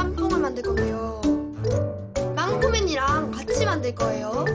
짬뽕을 만들 건데요. 망고맨이랑 같이 만들 거예요.